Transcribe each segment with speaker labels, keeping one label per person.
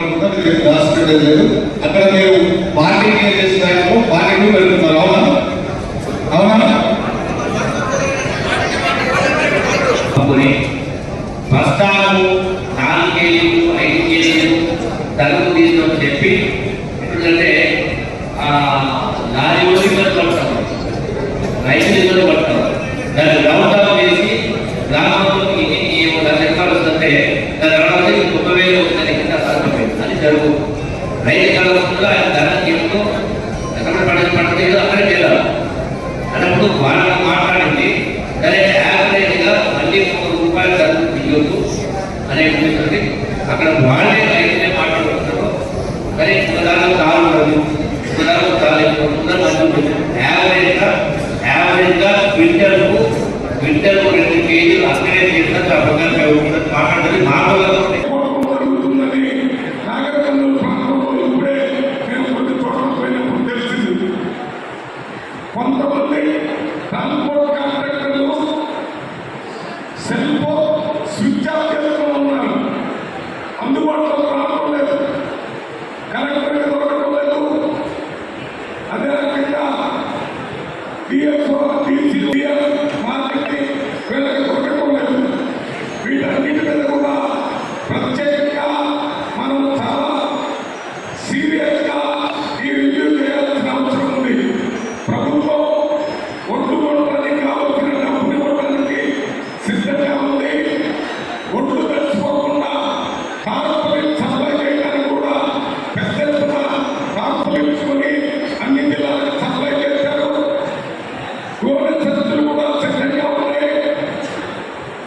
Speaker 1: Hospital లేదు. అక్కడ మీరు పార్టీ చేసినారు పార్టీ వెళ్తున్నారు. అవునా? అవునా?
Speaker 2: అప్పుడే బస్తాలు నాలుగు కేజీలు ఐదు కేజీలు తీసుకొని చెప్పి ఎందుకంటే ఆ లారీ ఇబ్బంది పడతాం. రైతులు ఇబ్బంది పడతాం. దాన్ని రౌండప్ చేసి గ్రామంలో అక్కడ వాళ్ళే రైతులే మాట్లాడుతున్నారు కానీ ప్రధానంగా కాలు ఉండదు
Speaker 3: Dear God, please, dear, market,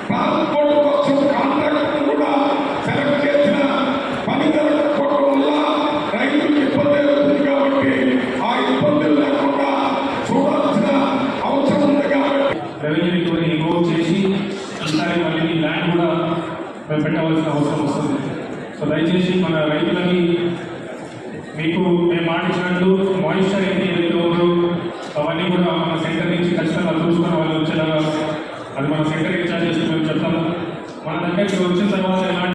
Speaker 3: కోసం కాంట్రాక్ట్ కూడా సెలెక్ట్ చేసిన పని జరగకపోవడం వల్ల రైతులకు ఇబ్బంది అవుతుంది కాబట్టి ఆ ఇబ్బందులు లేకుండా చూడాల్సిన అవసరం ఉంది కాబట్టి
Speaker 4: రెవెన్యూ రికవరీ చేసి ఈసారి మళ్ళీ ల్యాండ్ కూడా మేము పెట్టవలసిన అవసరం వస్తుంది. సో దయచేసి మన రైతులకి మీకు మేము మాటించినట్లు మాయిశ్చర్ ఎన్ని ఏదైతే ఉందో అవన్నీ కూడా మన సెంటర్ నుంచి ఖచ్చితంగా చూసుకొని వాళ్ళు వచ్చేలాగా అది మన సెంటర్ ఇన్ఛార్జ్ చేసి మేము వచ్చిన తర్వాత ఎలాంటి